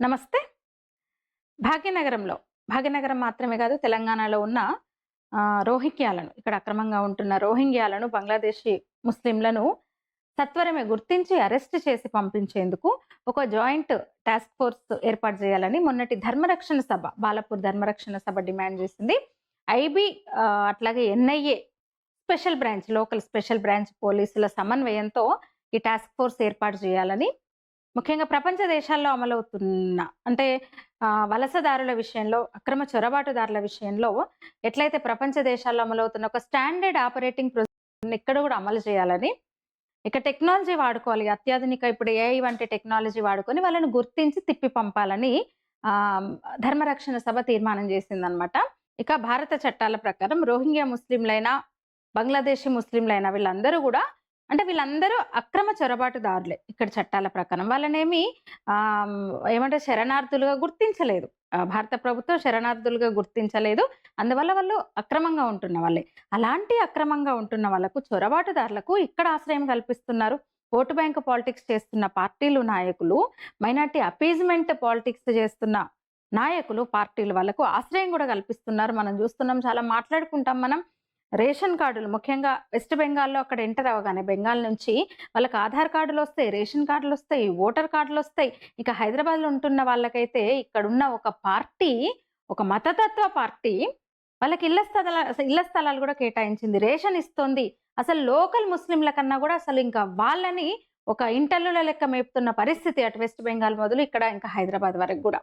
నమస్తే. భాగ్యనగరంలో భాగ్యనగరం మాత్రమే కాదు తెలంగాణలో ఉన్న రోహింగ్యాలను ఇక్కడ అక్రమంగా ఉంటున్న రోహింగ్యాలను బంగ్లాదేశీ ముస్లింలను సత్వరమే గుర్తించి అరెస్ట్ చేసి పంపించేందుకు ఒక జాయింట్ టాస్క్ ఫోర్స్ ఏర్పాటు చేయాలని మొన్నటి ధర్మరక్షణ సభ బాలపూర్ ధర్మరక్షణ సభ డిమాండ్ చేసింది. ఐబీ అట్లాగే NIA special branch local special branch పోలీసుల సమన్వయంతో ఈ టాస్క్ ఫోర్స్ ఏర్పాటు చేయాలని ముఖ్యంగా ప్రపంచ దేశాల్లో అమలవుతున్న అంటే వలసదారుల విషయంలో అక్రమ చొరబాటుదారుల విషయంలో ఎట్లయితే ప్రపంచ దేశాల్లో అమలవుతున్న ఒక స్టాండర్డ్ ఆపరేటింగ్ ప్రొసీజర్ ఇక్కడ కూడా అమలు చేయాలని ఇక టెక్నాలజీ వాడుకోవాలి అత్యాధునిక ఇప్పుడు ఏఐ వంటి టెక్నాలజీ వాడుకొని వాళ్ళని గుర్తించి తిప్పి పంపాలని ఆ, ధర్మరక్షణ సభ తీర్మానం చేసిందనమాట. ఇక భారత చట్టాల ప్రకారం రోహింగ్యా ముస్లింలైనా బంగ్లాదేశీ ముస్లింలైనా వీళ్ళందరూ కూడా అంటే వీళ్ళందరూ అక్రమ చొరబాటుదారులే ఇక్కడ చట్టాల ప్రకారం. వాళ్ళనేమి ఆ ఏమంటే శరణార్థులుగా గుర్తించలేదు. భారత ప్రభుత్వం శరణార్థులుగా గుర్తించలేదు. అందువల్ల వాళ్ళు అక్రమంగా ఉంటున్న వాళ్ళే. అలాంటి అక్రమంగా ఉంటున్న వాళ్ళకు చొరబాటుదారులకు ఇక్కడ ఆశ్రయం కల్పిస్తున్నారు. ఓటు బ్యాంక్ పాలిటిక్స్ చేస్తున్న పార్టీలు నాయకులు మైనార్టీ అపీజ్మెంట్ పాలిటిక్స్ చేస్తున్న నాయకులు పార్టీలు వాళ్ళకు ఆశ్రయం కూడా కల్పిస్తున్నారు. మనం చూస్తున్నాం చాలా మాట్లాడుకుంటాం మనం. రేషన్ కార్డులు ముఖ్యంగా వెస్ట్ బెంగాల్లో అక్కడ ఎంటర్ అవ్వగానే బెంగాల్ నుంచి వాళ్ళకి ఆధార్ కార్డులు వస్తాయి రేషన్ కార్డులు వస్తాయి ఓటర్ కార్డులు వస్తాయి. ఇక హైదరాబాద్లో ఉంటున్న వాళ్ళకైతే ఇక్కడున్న ఒక పార్టీ ఒక మతతత్వ పార్టీ వాళ్ళకి ఇళ్ళ స్థలాలు ఇళ్ళ స్థలాలు కూడా కేటాయించింది. రేషన్ ఇస్తుంది. అసలు లోకల్ ముస్లింల కన్నా కూడా అసలు ఇంకా వాళ్ళని ఒక ఇంటర్లుల లెక్క మేపుతున్న పరిస్థితి అటు వెస్ట్ బెంగాల్ మొదలు ఇక్కడ ఇంకా హైదరాబాద్ వరకు కూడా.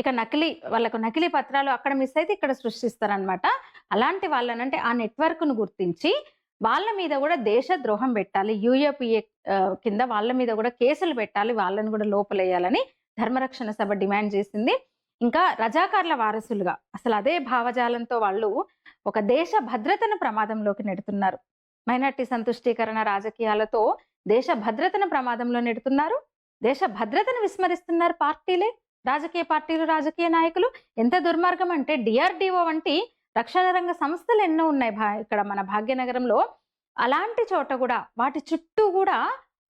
ఇక నకిలీ వాళ్ళకు నకిలీ పత్రాలు అక్కడ మిస్ అయితే ఇక్కడ సృష్టిస్తారనమాట అలాంటి వాళ్ళనంటే ఆ నెట్వర్క్ను గుర్తించి వాళ్ళ మీద కూడా దేశ ద్రోహం పెట్టాలి. యూఏపీఏ కింద వాళ్ళ మీద కూడా కేసులు పెట్టాలి. వాళ్ళని కూడా లోపలేయాలని ధర్మరక్షణ సభ డిమాండ్ చేసింది. ఇంకా రజాకార్ల వారసులుగా అసలు అదే భావజాలంతో వాళ్ళు ఒక దేశ భద్రతను ప్రమాదంలోకి నెడుతున్నారు. మైనార్టీ సంతుష్టీకరణ రాజకీయాలతో దేశ భద్రతను ప్రమాదంలో నెడుతున్నారు. దేశ భద్రతను విస్మరిస్తున్నారు పార్టీలే. రాజకీయ పార్టీలు రాజకీయ నాయకులు ఎంత దుర్మార్గం అంటే డిఆర్డిఓ వంటి రక్షణ రంగ సంస్థలు ఎన్నో ఉన్నాయి భా ఇక్కడ మన భాగ్యనగరంలో. అలాంటి చోట కూడా వాటి చుట్టూ కూడా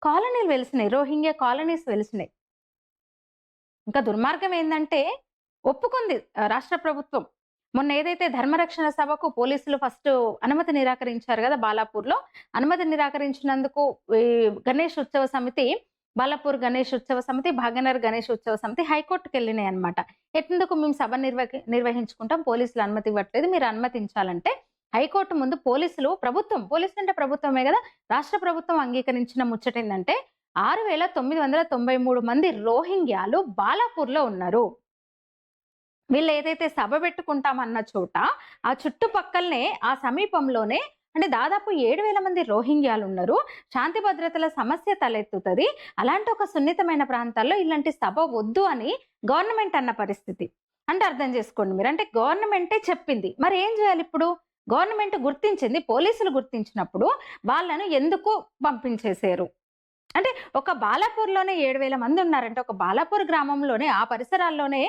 కాలనీలు వెలిసినాయి రోహింగ్యా కాలనీస్ వెలిసినాయి. ఇంకా దుర్మార్గం ఏంటంటే ఒప్పుకుంది రాష్ట్ర ప్రభుత్వం. మొన్న ఏదైతే ధర్మరక్షణ సభకు పోలీసులు ఫస్ట్ అనుమతి నిరాకరించారు కదా బాలాపూర్లో అనుమతి నిరాకరించినందుకు గణేష్ ఉత్సవ సమితి బాలాపూర్ గణేష్ ఉత్సవ సమితి భాగనర్ గణేష్ ఉత్సవ సమితి హైకోర్టుకి వెళ్ళినాయి అనమాట ఎందుకు మేము సభ నిర్వహి నిర్వహించుకుంటాం? పోలీసులు అనుమతి ఇవ్వట్లేదు. మీరు అనుమతించాలంటే హైకోర్టు ముందు పోలీసులు ప్రభుత్వం పోలీసులు అంటే ప్రభుత్వమే కదా. రాష్ట్ర ప్రభుత్వం అంగీకరించిన ముచ్చట ఏంటంటే ఆరు వేల తొమ్మిది వందల తొంభై మూడు మంది రోహింగ్యాలు బాలాపూర్లో ఉన్నారు. వీళ్ళు ఏదైతే సభ పెట్టుకుంటామన్న చోట ఆ చుట్టుపక్కలనే ఆ సమీపంలోనే అంటే దాదాపు ఏడు వేల మంది రోహింగ్యాలు ఉన్నారు. శాంతి భద్రతల సమస్య తలెత్తుతుంది. అలాంటి ఒక సున్నితమైన ప్రాంతాల్లో ఇలాంటి సభ వద్దు అని గవర్నమెంట్ అన్న పరిస్థితి. అంటే అర్థం చేసుకోండి మీరు. అంటే గవర్నమెంటే చెప్పింది. మరి ఏం చేయాలి ఇప్పుడు? గవర్నమెంట్ గుర్తించింది పోలీసులు గుర్తించినప్పుడు వాళ్ళను ఎందుకు పంపించేశారు? అంటే ఒక బాలాపూర్లోనే ఏడు వేల మంది ఉన్నారంటే ఒక బాలాపూర్ గ్రామంలోనే ఆ పరిసరాల్లోనే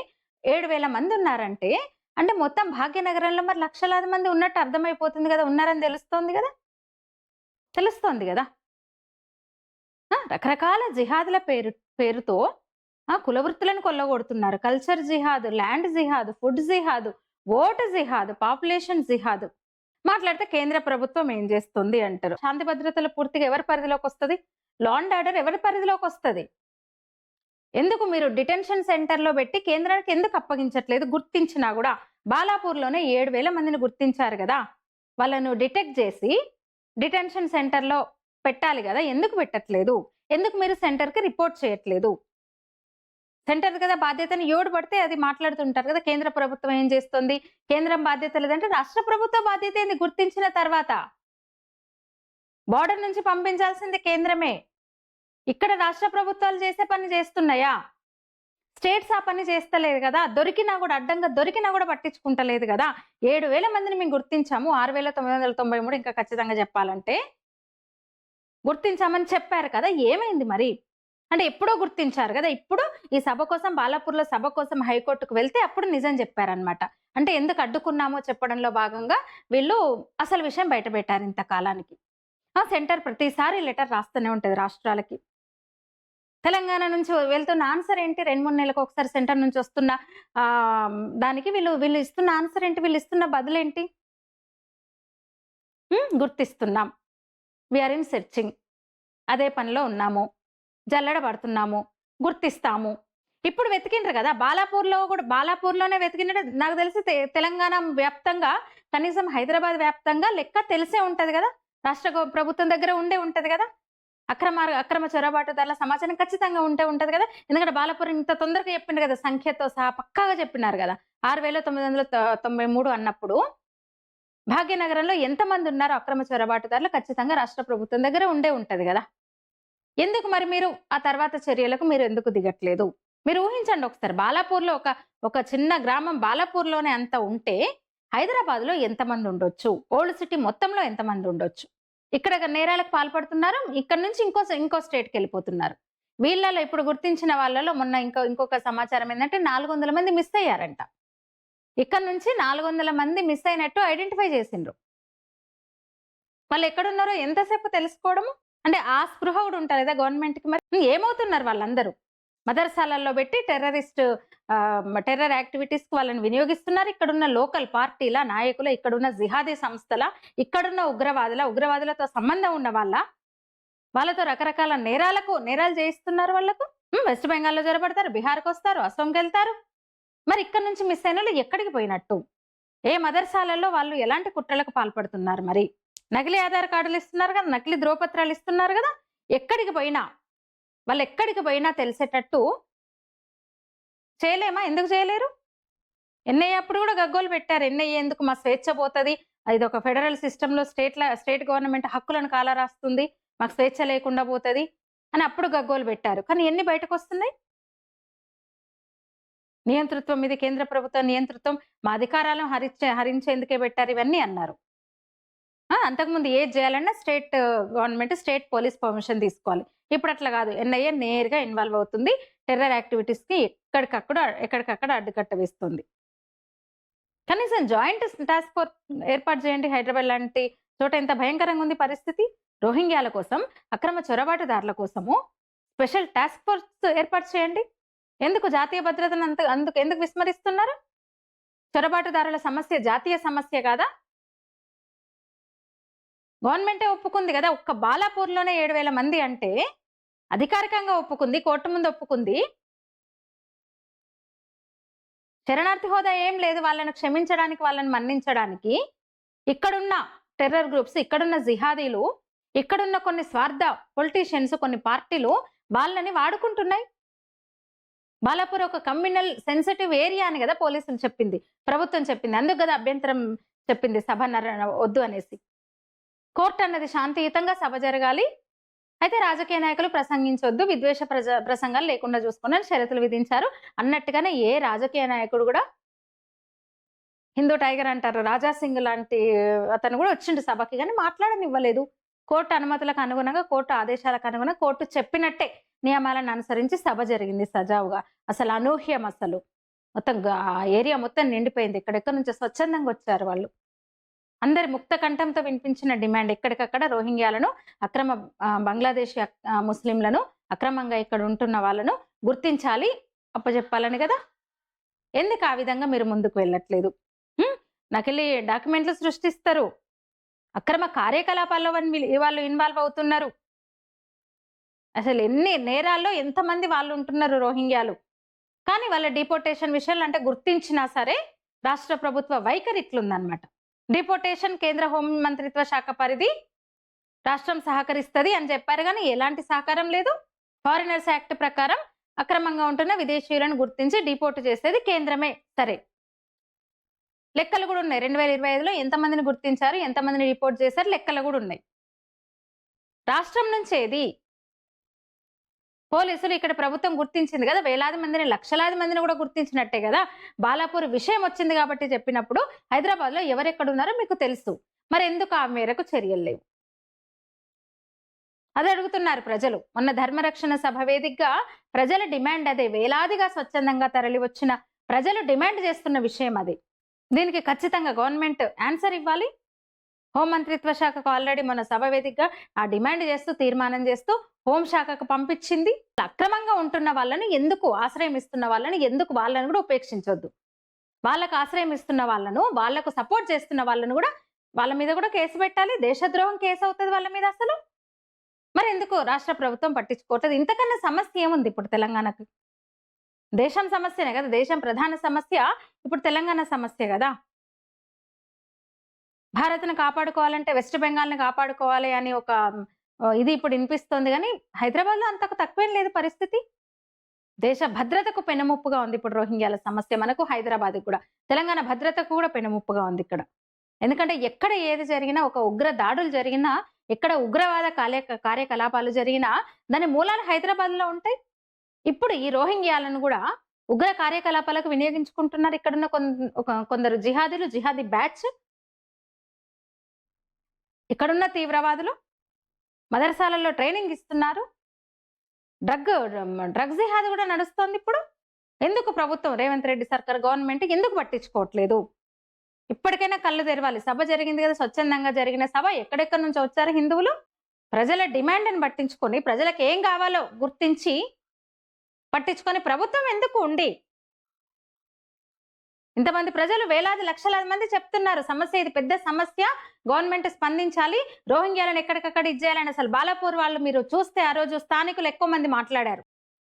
ఏడు వేల మంది ఉన్నారంటే అంటే మొత్తం భాగ్యనగరంలో మరి లక్షలాది మంది ఉన్నట్టు అర్థమైపోతుంది కదా ఉన్నారని తెలుస్తోంది కదా? తెలుస్తోంది కదా? రకరకాల జిహాదుల పేరు పేరుతో ఆ కులవృత్తులను కొల్లగొడుతున్నారు. కల్చర్ జిహాద్ ల్యాండ్ జిహాద్ ఫుడ్ జిహాద్ ఓటు జిహాద్ పాపులేషన్ జిహాద్. మాట్లాడితే కేంద్ర ప్రభుత్వం ఏం చేస్తుంది అంటారు? శాంతి భద్రతలు పూర్తిగా ఎవరి పరిధిలోకి వస్తుంది? లాండ్ ఆర్డర్ ఎవరి పరిధిలోకి వస్తుంది? ఎందుకు మీరు డిటెన్షన్ సెంటర్లో పెట్టి కేంద్రానికి ఎందుకు అప్పగించట్లేదు? గుర్తించినా కూడా బాలాపూర్లోనే ఏడు వేల మందిని గుర్తించారు కదా. వాళ్ళను డిటెక్ట్ చేసి డిటెన్షన్ సెంటర్లో పెట్టాలి కదా. ఎందుకు పెట్టట్లేదు? ఎందుకు మీరు సెంటర్కి రిపోర్ట్ చేయట్లేదు? సెంటర్ కదా బాధ్యతని ఏడు పడితే అది మాట్లాడుతుంటారు కదా. కేంద్ర ప్రభుత్వం ఏం చేస్తుంది? కేంద్రం బాధ్యత లేదంటే రాష్ట్ర ప్రభుత్వ బాధ్యత ఏంది గుర్తించిన తర్వాత? బార్డర్ నుంచి పంపించాల్సింది కేంద్రమే. ఇక్కడ రాష్ట్ర ప్రభుత్వాలు చేసే పని చేస్తున్నాయా? స్టేట్స్ ఆ పని చేస్తలేదు కదా? దొరికినా కూడా అడ్డంగా దొరికినా కూడా పట్టించుకుంటలేదు కదా? ఏడు వేల మందిని మేము గుర్తించాము. ఆరు వేల తొమ్మిది వందల తొంభై మూడు ఇంకా ఖచ్చితంగా చెప్పాలంటే. గుర్తించామని చెప్పారు కదా? ఏమైంది మరి? అంటే ఎప్పుడో గుర్తించారు కదా? ఇప్పుడు ఈ సభ కోసం బాలాపూర్లో సభ కోసం హైకోర్టుకు వెళ్తే అప్పుడు నిజం చెప్పారనమాట అంటే ఎందుకు అడ్డుకున్నామో చెప్పడంలో భాగంగా వీళ్ళు అసలు విషయం బయట పెట్టారు ఇంతకాలానికి. ఆ సెంటర్ ప్రతిసారి లెటర్ రాస్తూనే ఉంటుంది రాష్ట్రాలకి. తెలంగాణ నుంచి వెళ్తున్న ఆన్సర్ ఏంటి? రెండు మూడు నెలలకు ఒకసారి సెంటర్ నుంచి వస్తున్న దానికి వీళ్ళు వీళ్ళు ఇస్తున్న ఆన్సర్ ఏంటి? వీళ్ళు ఇస్తున్న బదులేంటి? గుర్తిస్తున్నాం. విఆర్ ఇన్ సెర్చింగ్ అదే పనిలో ఉన్నాము. జల్లెడ పడుతున్నాము గుర్తిస్తాము. ఇప్పుడు వెతికిండ్రు కదా? బాలాపూర్లో కూడా బాలాపూర్లోనే వెతికినట్టు నాకు తెలిసి తె- తెలంగాణ వ్యాప్తంగా కనీసం హైదరాబాద్ వ్యాప్తంగా లెక్క తెలిసే ఉంటుంది కదా? రాష్ట్ర ప్రభుత్వం దగ్గర ఉండే ఉంటుంది కదా? అక్రమ అక్రమ చొరబాటుదారుల సమాచారం ఖచ్చితంగా ఉంటే ఉంటుంది కదా. ఎందుకంటే బాలపురం ఇంత తొందరగా చెప్పిండు కదా సంఖ్యతో సహా పక్కాగా చెప్పినారు కదా. ఆరు వేల తొమ్మిది వందల తొంభై మూడు అన్నప్పుడు భాగ్యనగరంలో ఎంతమంది ఉన్నారో అక్రమ చొరబాటుదారులు ఖచ్చితంగా రాష్ట్ర ప్రభుత్వం దగ్గర ఉండే ఉంటుంది కదా. ఎందుకు మరి మీరు ఆ తర్వాత చర్యలకు మీరు ఎందుకు దిగట్లేదు? మీరు ఊహించండి ఒకసారి బాలాపూర్లో ఒక ఒక చిన్న గ్రామం బాలాపూర్లోనే అంత ఉంటే హైదరాబాద్లో ఎంతమంది ఉండొచ్చు? ఓల్డ్ సిటీ మొత్తంలో ఎంతమంది ఉండొచ్చు? ఇక్కడ నేరాలకు పాల్పడుతున్నారు. ఇక్కడ నుంచి ఇంకో ఇంకో స్టేట్కి వెళ్ళిపోతున్నారు. వీళ్ళలో ఇప్పుడు గుర్తించిన వాళ్ళలో మొన్న ఇంకో ఇంకొక సమాచారం ఏంటంటే నాలుగు వందల మంది మిస్ అయ్యారంట. ఇక్కడ నుంచి నాలుగు వందల మంది మిస్ అయినట్టు ఐడెంటిఫై చేసిండ్రు. వాళ్ళు ఎక్కడున్నారో ఎంతసేపు తెలుసుకోవడము? అంటే ఆ స్పృహ కూడా ఉంటారు కదా గవర్నమెంట్కి మరి? ఏమవుతున్నారు వాళ్ళందరూ? మదర్సాలల్లో పెట్టి టెర్రరిస్ట్ టెర్రర్ యాక్టివిటీస్కి వాళ్ళని వినియోగిస్తున్నారు. ఇక్కడున్న లోకల్ పార్టీల నాయకుల ఇక్కడున్న జిహాదీ సంస్థల ఇక్కడున్న ఉగ్రవాదుల ఉగ్రవాదులతో సంబంధం ఉన్న వాళ్ళ వాళ్ళతో రకరకాల నేరాలకు నేరాలు చేయిస్తున్నారు వాళ్ళకు. వెస్ట్ బెంగాల్లో జరపడతారు బీహార్కి వస్తారు అసోంకి వెళ్తారు. మరి ఇక్కడ నుంచి మిస్ అయిన వాళ్ళు ఎక్కడికి పోయినట్టు? ఏ మదర్సాలలో వాళ్ళు ఎలాంటి కుట్రలకు పాల్పడుతున్నారు మరి? నకిలీ ఆధార్ కార్డులు ఇస్తున్నారు కదా నకిలీ ధ్రువపత్రాలు ఇస్తున్నారు కదా ఎక్కడికి పోయినా? వాళ్ళు ఎక్కడికి పోయినా తెలిసేటట్టు చేయలేమా? ఎందుకు చేయలేరు? ఎన్ఐఏ అప్పుడు కూడా గగ్గోలు పెట్టారు. ఎన్ఐఏ ఎందుకు మా స్వేచ్ఛ పోతుంది? ఇది ఒక ఫెడరల్ సిస్టంలో స్టేట్ల స్టేట్ గవర్నమెంట్ హక్కులను కాలరాస్తుంది మాకు స్వేచ్ఛ లేకుండా పోతుంది అని అప్పుడు గగ్గోలు పెట్టారు. కానీ ఎన్ని బయటకు వస్తున్నాయి నియంతృత్వం మీద కేంద్ర ప్రభుత్వ నియంతృత్వం మా అధికారాలను హరించే హరించేందుకే పెట్టారు ఇవన్నీ అన్నారు. అంతకుముందు ఏది చేయాలన్నా state government state police permission తీసుకోవాలి. ఇప్పుడు అట్లా కాదు ఎన్ఐఏ నేరుగా ఇన్వాల్వ్ అవుతుంది. టెర్రర్ యాక్టివిటీస్కి ఎక్కడికక్కడ ఎక్కడికక్కడ అడ్డుకట్ట వేస్తుంది. కనీసం జాయింట్ టాస్క్ ఫోర్స్ ఏర్పాటు చేయండి హైదరాబాద్ లాంటి చోట ఎంత భయంకరంగా ఉంది పరిస్థితి. రోహింగ్యాల కోసం అక్రమ చొరబాటుదారుల కోసము స్పెషల్ టాస్క్ ఫోర్స్ ఏర్పాటు చేయండి. ఎందుకు జాతీయ భద్రతను అంత అందుకు ఎందుకు విస్మరిస్తున్నారు? చొరబాటుదారుల సమస్య జాతీయ సమస్య కాదా? గవర్నమెంటే ఒప్పుకుంది కదా ఒక్క బాలాపూర్లోనే ఏడు వేల మంది అంటే అధికారికంగా ఒప్పుకుంది కోర్టు ముందు ఒప్పుకుంది. శరణార్థి హోదా ఏం లేదు వాళ్ళను క్షమించడానికి వాళ్ళని మన్నించడానికి. ఇక్కడున్న టెర్రర్ గ్రూప్స్ ఇక్కడున్న జిహాదీలు ఇక్కడున్న కొన్ని స్వార్థ పొలిటీషియన్స్ కొన్ని పార్టీలు వాళ్ళని వాడుకుంటున్నాయి. బాలాపూర్ ఒక కమ్యూనల్ సెన్సిటివ్ ఏరియా అని కదా పోలీసులు చెప్పింది ప్రభుత్వం చెప్పింది అందుకు కదా అభ్యంతరం చెప్పింది సభ నర- వద్దు అనేసి. కోర్టు అన్నది శాంతియుతంగా సభ జరగాలి. అయితే రాజకీయ నాయకులు ప్రసంగించొద్దు విద్వేష ప్రజ ప్రసంగాలు లేకుండా చూసుకుని షరతులు విధించారు. అన్నట్టుగానే ఏ రాజకీయ నాయకుడు కూడా హిందూ టైగర్ అంటారు. రాజా సింగ్ లాంటి అతను కూడా వచ్చిండు సభకి కానీ మాట్లాడనివ్వలేదు. కోర్టు అనుమతులకు అనుగుణంగా కోర్టు ఆదేశాలకు అనుగుణంగా కోర్టు చెప్పినట్టే నియమాలను అనుసరించి సభ జరిగింది సజావుగా. అసలు అనూహ్యం అసలు. మొత్తం ఆ ఏరియా మొత్తం నిండిపోయింది. ఎక్కడెక్కడ నుంచి స్వచ్ఛందంగా వచ్చారు వాళ్ళు. అందరి ముక్త కంఠంతో వినిపించిన డిమాండ్ ఎక్కడికక్కడ రోహింగ్యాలను అక్రమ బంగ్లాదేశీ ముస్లింలను అక్రమంగా ఇక్కడ ఉంటున్న వాళ్ళను గుర్తించాలి అప్పచెప్పాలని కదా? ఎందుకు ఆ విధంగా మీరు ముందుకు వెళ్ళట్లేదు? నకిలీ డాక్యుమెంట్లు సృష్టిస్తారు. అక్రమ కార్యకలాపాల్లో వన్- వాళ్ళు ఇన్వాల్వ్ అవుతున్నారు. అసలు ఎన్ని నేరాల్లో ఎంతమంది వాళ్ళు ఉంటున్నారు రోహింగ్యాలు? కానీ వాళ్ళ డిపోర్టేషన్ విషయాలు అంటే గుర్తించినా సరే రాష్ట్ర ప్రభుత్వ వైఖరి ఇట్లుందనమాట డిపోటేషన్ కేంద్ర హోం మంత్రిత్వ శాఖ పరిధి రాష్ట్రం సహకరిస్తుంది అని చెప్పారు కానీ ఎలాంటి సహకారం లేదు. ఫారినర్స్ యాక్ట్ ప్రకారం అక్రమంగా ఉంటున్న విదేశీయులను గుర్తించి డిపోర్ట్ చేసేది కేంద్రమే. సరే. లెక్కలు కూడా ఉన్నాయి. రెండు వేల ఇరవై ఐదులో ఎంతమందిని గుర్తించారు? ఎంతమందిని రిపోర్ట్ చేశారు? లెక్కలు కూడా ఉన్నాయి. రాష్ట్రం నుంచి ఏది పోలీసులు ఇక్కడ ప్రభుత్వం గుర్తించింది కదా వేలాది మందిని లక్షలాది మందిని కూడా గుర్తించినట్టే కదా. బాలాపూర్ విషయం వచ్చింది కాబట్టి చెప్పినప్పుడు హైదరాబాద్లో ఎవరెక్కడున్నారో మీకు తెలుసు. మరి ఎందుకు ఆ మేరకు చర్యలు లేవు? అది అడుగుతున్నారు ప్రజలు. మొన్న ధర్మరక్షణ సభ వేదికగా ప్రజల డిమాండ్ అదే వేలాదిగా స్వచ్ఛందంగా తరలి వచ్చిన ప్రజలు డిమాండ్ చేస్తున్న విషయం అది. దీనికి ఖచ్చితంగా గవర్నమెంట్ ఆన్సర్ ఇవ్వాలి. హోంమంత్రిత్వ శాఖకు ఆల్రెడీ మన సభ వేదికగా ఆ డిమాండ్ చేస్తూ తీర్మానం చేస్తూ హోంశాఖకు పంపించింది. అక్రమంగా ఉంటున్న వాళ్ళని ఎందుకు ఆశ్రయం ఇస్తున్న వాళ్ళని ఎందుకు వాళ్ళని కూడా ఉపేక్షించొద్దు. వాళ్ళకు ఆశ్రయం ఇస్తున్న వాళ్ళను వాళ్ళకు సపోర్ట్ చేస్తున్న వాళ్ళను కూడా వాళ్ళ మీద కూడా కేసు పెట్టాలి. దేశద్రోహం కేసు అవుతుంది వాళ్ళ మీద అసలు. మరి ఎందుకు రాష్ట్ర ప్రభుత్వం పట్టించుకోవట్లేదు? ఇంతకన్నా సమస్య ఏముంది ఇప్పుడు తెలంగాణకు? దేశం సమస్యనే కదా? దేశం ప్రధాన సమస్య ఇప్పుడు తెలంగాణ సమస్య కదా? భారత్ను కాపాడుకోవాలంటే వెస్ట్ బెంగాల్ని కాపాడుకోవాలి అని ఒక ఇది ఇప్పుడు వినిపిస్తోంది కానీ హైదరాబాద్లో అంతకు తక్కువేం లేదు పరిస్థితి. దేశ భద్రతకు పెనుముప్పుగా ఉంది ఇప్పుడు రోహింగ్యాల సమస్య మనకు హైదరాబాద్ కూడా. తెలంగాణ భద్రతకు కూడా పెనుముప్పుగా ఉంది ఇక్కడ. ఎందుకంటే ఎక్కడ ఏది జరిగినా ఒక ఉగ్ర దాడులు జరిగినా ఎక్కడ ఉగ్రవాద కార్య కార్యకలాపాలు జరిగినా దాని మూలాలు హైదరాబాద్లో ఉంటాయి. ఇప్పుడు ఈ రోహింగ్యాలను కూడా ఉగ్ర కార్యకలాపాలకు వినియోగించుకుంటున్నారు ఇక్కడున్న ఒక- కొందరు జిహాదీలు జిహాదీ బ్యాచ్. ఇక్కడున్న తీవ్రవాదులు మదరసాలలో ట్రైనింగ్ ఇస్తున్నారు. డ్రగ్ డ్రగ్స్ జిహాద్ కూడా నడుస్తోంది ఇప్పుడు. ఎందుకు ప్రభుత్వం రేవంత్ రెడ్డి సర్కార్ గవర్నమెంట్ ఎందుకు పట్టించుకోవట్లేదు? ఇప్పటికైనా కళ్ళు తెరవాలి. సభ జరిగింది కదా స్వచ్ఛందంగా జరిగిన సభ. ఎక్కడెక్కడి నుంచి వచ్చారు హిందువులు? ప్రజల డిమాండ్ని పట్టించుకొని ప్రజలకు ఏం కావాలో గుర్తించి పట్టించుకొని ప్రభుత్వం ఎందుకు ఉండి ఇంతమంది ప్రజలు వేలాది లక్షలాది మంది చెప్తున్నారు సమస్య ఇది పెద్ద సమస్య గవర్నమెంట్ స్పందించాలి రోహింగ్యాలను ఎక్కడికక్కడ ఇచ్చేయాలని అసలు బాలాపూర్ వాళ్ళు మీరు చూస్తే ఆ రోజు స్థానికులు ఎక్కువ మంది మాట్లాడారు.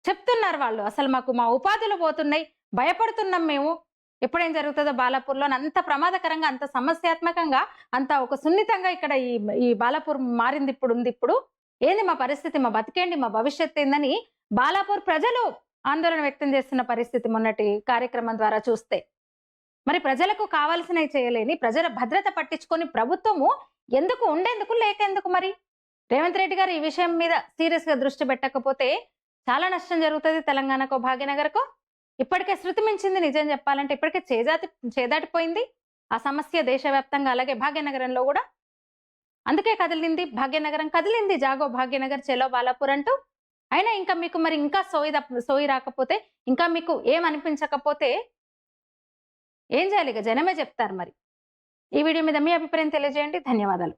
చెప్తున్నారు వాళ్ళు అసలు మాకు మా ఉపాధులు పోతున్నాయి భయపడుతున్నాం మేము. ఎప్పుడేం జరుగుతుందో బాలాపూర్లో అంత ప్రమాదకరంగా అంత సమస్యాత్మకంగా అంత ఒక సున్నితంగా ఇక్కడ ఈ ఈ బాలాపూర్ మారింది ఇప్పుడు ఉంది ఇప్పుడు. ఏంది మా పరిస్థితి మా బతికేండి మా భవిష్యత్ ఏందని బాలాపూర్ ప్రజలు ఆందోళన వ్యక్తం చేస్తున్న పరిస్థితి మొన్నటి కార్యక్రమం ద్వారా చూస్తే. మరి ప్రజలకు కావాల్సినవి చేయలేని ప్రజల భద్రత పట్టించుకొని ప్రభుత్వము ఎందుకు ఉండేందుకు లేకెందుకు మరి? రేవంత్ రెడ్డి గారు ఈ విషయం మీద సీరియస్గా దృష్టి పెట్టకపోతే చాలా నష్టం జరుగుతుంది తెలంగాణకు భాగ్యనగర్కు. ఇప్పటికే శృతి మించింది నిజం చెప్పాలంటే ఇప్పటికే చేజాతి చేదాటిపోయింది ఆ సమస్య దేశవ్యాప్తంగా అలాగే భాగ్యనగరంలో కూడా. అందుకే కదిలింది భాగ్యనగరం కదిలింది జాగో భాగ్యనగర్ చెలో బాలాపూర్ అంటూ. అయినా ఇంకా మీకు మరి ఇంకా సోయి సోయి రాకపోతే ఇంకా మీకు ఏం అనిపించకపోతే ఏం చేయాలి? ఇక జనమే చెప్తారు మరి. ఈ వీడియో మీద మీ అభిప్రాయం తెలియజేయండి. ధన్యవాదాలు.